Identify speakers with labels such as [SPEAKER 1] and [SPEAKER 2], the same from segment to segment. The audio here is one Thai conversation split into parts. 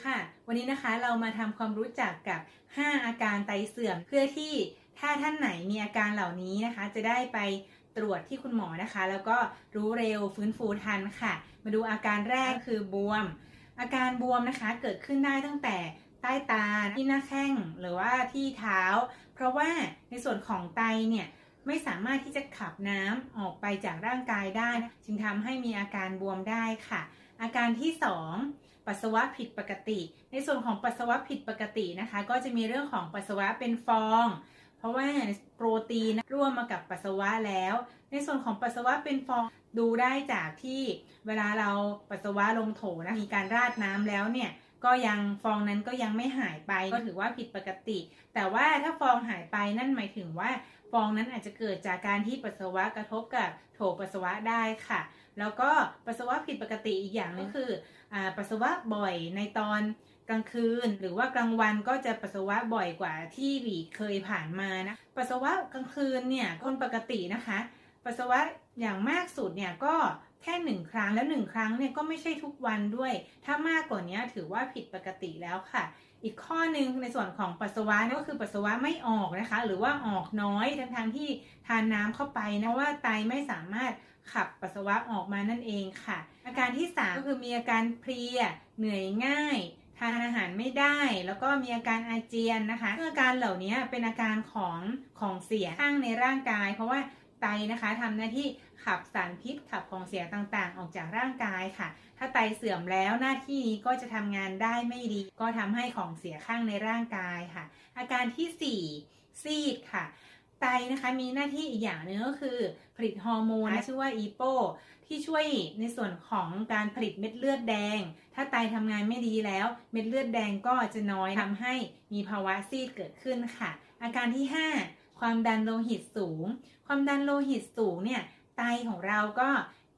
[SPEAKER 1] ค่ะ วันนี้นะคะเรามาทำความรู้จักกับ 5 อาการไตเสื่อม เพื่อที่ถ้าท่านไหนมีอาการเหล่านี้นะคะ จะได้ไปตรวจที่คุณหมอนะคะ แล้วก็รู้เร็วฟื้นฟูทันค่ะ มาดูอาการแรกคือบวม อาการบวมนะคะเกิดขึ้นได้ตั้งแต่ใต้ตาที่หน้าแข้งหรือว่าที่เท้า เพราะว่าในส่วนของไตเนี่ยไม่สามารถที่จะขับน้ำออกไปจากร่างกายได้ จึงทำให้มีอาการบวมได้ค่ะ อาการที่ 2 ปัสสาวะผิดปกติ ในส่วนของปัสสาวะผิดปกตินะคะ ก็จะมีเรื่องของปัสสาวะเป็นฟอง เพราะว่าโปรตีนร่วมมากับปัสสาวะแล้ว ในส่วนของปัสสาวะเป็นฟองดูได้จากที่เวลาเราปัสสาวะลงโถนะมีการราดน้ำแล้วเนี่ย ก็ยังฟองนั้นก็ยังไม่หายไปก็ถือว่าผิดปกติ แต่ว่าถ้าฟองหายไปนั่นหมายถึงว่า ฟองนั้นอาจจะเกิดจากการที่ปัสสาวะกระทบกับโถปัสสาวะได้ค่ะ แล้วก็ปัสสาวะผิดปกติอีกอย่างนึงคืออปัสสาวะบ่อยในตอนกลางคืน หรือว่ากลางวันก็จะปัสสาวะบ่อยกว่าที่หลีเคยผ่านมานะปัสสาวะกลางคืนเนี่ยคนปกตินะคะ ปัสสาวะอย่างมากสุดเนี่ยก็ แค่หนึ่งครั้งแล้วหนึ่งครั้งเนี่ยก็ไม่ใช่ทุกวันด้วย ถ้ามากกว่านี้ถือว่าผิดปกติแล้วค่ะ อีกข้อหนึ่งในส่วนของปัสสาวะนี่ยก็คือปัสสาวะไม่ออกนะคะ หรือว่าออกน้อยทั้งทางๆที่ทานน้ำเข้าไปนะว่าไตไม่สามารถขับปัสสาวะออกมานั่นเองค่ะ อาการที่ 3 ก็คือมีอาการเพลียเหนื่อยง่ายทานอาหารไม่ได้ แล้วก็มีอาการอาเจียนนะคะอาการเหล่านี้เป็นอาการของของเสียข้างในร่างกาย เพราะว่า ไตนะคะทำหน้าที่ขับสารพิษขับของเสียต่างๆ ออกจากร่างกายค่ะ ถ้าไตเสื่อมแล้วหน้าที่นี้ก็จะทำงานได้ไม่ดี ก็ทำให้ของเสียข้างในร่างกายค่ะ อาการที่ 4 ซีดค่ะไตนะคะมีหน้าที่อีกอย่างหนึงก็คือผลิตฮอร์โมนนะชื่อว่าอีโปที่ช่วยในส่วนของการผลิตเม็ดเลือดแดง ถ้าไตทำงานไม่ดีแล้ว เม็ดเลือดแดงก็จะน้อยทำให้มีภาวะซีดเกิดขึ้นค่ะ อาการที่ 5 ความดันโลหิตสูง ความดันโลหิตสูงเนี่ยไตของเราก็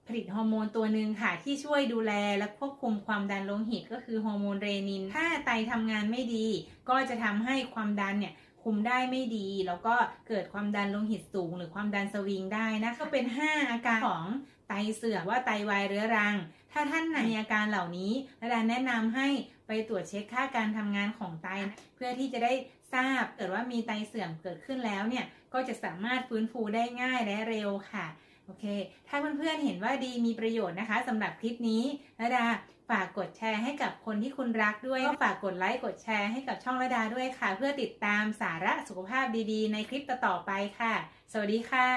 [SPEAKER 1] ผลิตฮอร์โมนตัวหนึ่งค่ะ ที่ช่วยดูแลและควบคุมความดันโลหิตก็คือฮอร์โมนเรนิน ถ้าไตทำงานไม่ดี ก็จะทำให้ความดันเนี่ยคุมได้ไม่ดี แล้วก็เกิดความดันโลหิตสูง หรือความดันสวิงได้นะก็เป็น 5 อาการของไตเสื่อมว่าไตวายเรื้อรัง ถ้าท่านไหนมีอาการเหล่านี้ระดาแนะนำให้ไปตรวจเช็คค่าการทำงานของไต เพื่อที่จะได้ ทราบ เกิดว่ามีไตเสื่อมเกิดขึ้นแล้วเนี่ยก็จะสามารถฟื้นฟูได้ง่ายและเร็วค่ะโอเค ถ้าเพื่อนๆเห็นว่าดีมีประโยชน์นะคะสำหรับคลิปนี้ระดาฝากกดแชร์ให้กับคนที่คุณรักด้วยก็ฝากกดไลค์กดแชร์ให้กับช่องระดาด้วยค่ะ เพื่อติดตามสาระสุขภาพดีๆ ในคลิปต่อๆไปค่ะ สวัสดีค่ะ